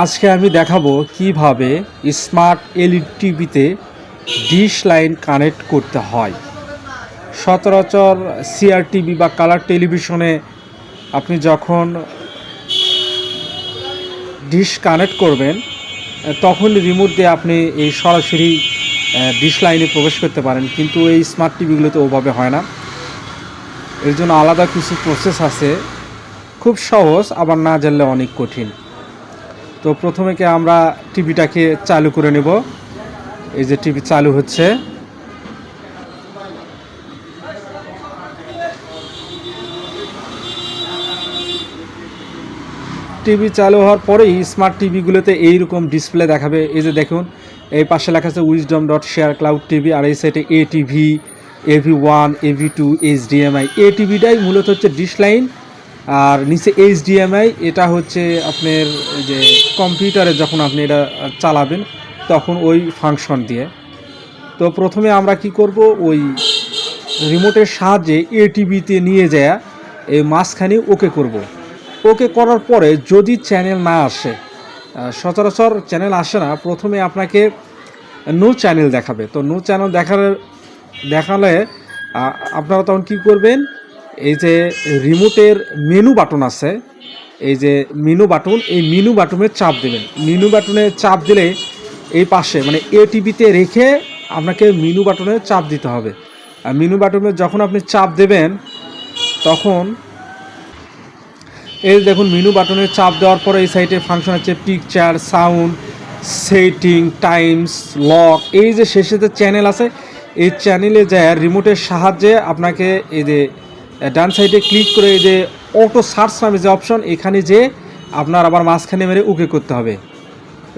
আজকে আমি দেখাবো কীভাবে স্মার্ট এলইডি টিভিতে ডিশ লাইন কানেক্ট করতে হয়। সচরাচর সিআর টিভি বা কালার টেলিভিশনে আপনি যখন ডিশ কানেক্ট করবেন তখন রিমোট দিয়ে আপনি এই সরাসরি ডিশ লাইনে প্রবেশ করতে পারেন। কিন্তু এই স্মার্ট টিভিগুলোতে ওভাবে হয় না। এর জন্য আলাদা কিছু প্রসেস আছে। খুব সহজ, আবার না জানলে অনেক কঠিন। তো প্রথমে কি আমরা টিভিটাকে চালু করে নেব? এই যে টিভি চালু হচ্ছে। টিভি চালু হওয়ার পরেই স্মার্ট টিভিগুলোতে এইরকম ডিসপ্লে দেখাবে। এই যে দেখুন, এই পাশে লেখা আছে wisdom dot share cloud TV আর এই সাইডে এ TV AV one AV two HDMI এ টিভিটাই মূলত হচ্ছে ডিশ লাইন আর নিচে এইচডিএমআই এটা হচ্ছে আপনার যে কম্পিউটারে যখন আপনি এটা চালাবেন, তখন ওই ফাংশন দিয়ে। তো প্রথমে আমরা কি করব, ওই রিমোটের সাহায্যে এ টিভিতে নিয়ে যায়, এই মাঝখানে ওকে করব। ওকে করার পরে যদি চ্যানেল না আসে সচরাচর চ্যানেল আসে না, প্রথমে আপনাকে নো চ্যানেল দেখাবে। তো নো চ্যানেল দেখার দেখালে আপনারা তখন কি করবেন এই যে রিমোটের মেনু বাটন আছে, এই যে মেনু বাটন, এই মেনু বাটনে চাপ দেবেন। মেনু বাটনে চাপ দিলে এই পাশে মানে এ টিভিতে রেখে আপনাকে মেনু বাটনে চাপ দিতে হবে। আর মেনু বাটনে যখন আপনি চাপ দেবেন, তখন এই দেখুন মেনু বাটনে চাপ দেওয়ার পরে এই সাইটে ফাংশন আছে picture sound setting times lock এই যে শেষে যে চ্যানেল আছে, এই চ্যানেলে যায় রিমোটের সাহায্যে আপনাকে এই যে ডান সাইডে ক্লিক করে এই যে অটো সার্চ নামে যে অপশন এখানে যে আপনার আবার মাঝখানে মেরে ওকে করতে হবে।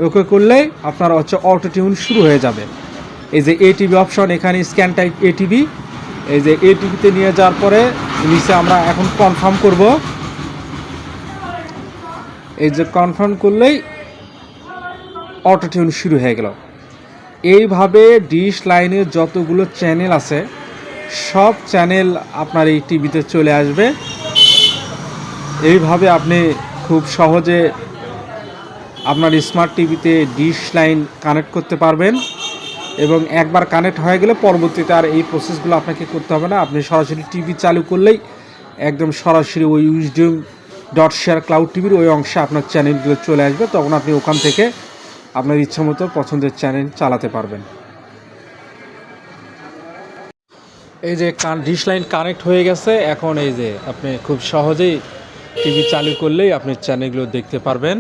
ওকে করলেই আপনার হচ্ছে অটো টিউন শুরু হয়ে যাবে। এই যে এটিভি অপশন এখানে স্ক্যান টাইপ এটিভি এই যে এটিভিতে নিয়ে যাওয়ার পরে নিচে আমরা এখন কনফার্ম করব। এই যে কনফার্ম করলেই অটো টিউন শুরু হয়ে গেল। এইভাবে ডিশ লাইনের যতগুলো চ্যানেল আছে সব চ্যানেল আপনার এই টিভিতে চলে আসবে। এইভাবে আপনি খুব সহজে আপনার স্মার্ট টিভিতে ডিশ লাইন কানেক্ট করতে পারবেন এবং একবার কানেক্ট হয়ে গেলে পরবর্তীতে আর এই প্রসেসগুলো আপনাকে করতে হবে না। আপনি সরাসরি টিভি চালু করলেই একদম সরাসরি ওই উইজডম ডট শেয়ার ক্লাউড টিভির ওই অংশে আপনার চ্যানেলগুলো চলে আসবে। তখন আপনি ওখান থেকে আপনার ইচ্ছা মতো পছন্দের চ্যানেল চালাতে পারবেন। এই যে কান ডিশ লাইন কানেক্ট হয়ে গেছে, এখন এই যে আপনি খুব সহজেই টিভি চালু করলেই আপনি চ্যানেলগুলো দেখতে পারবেন।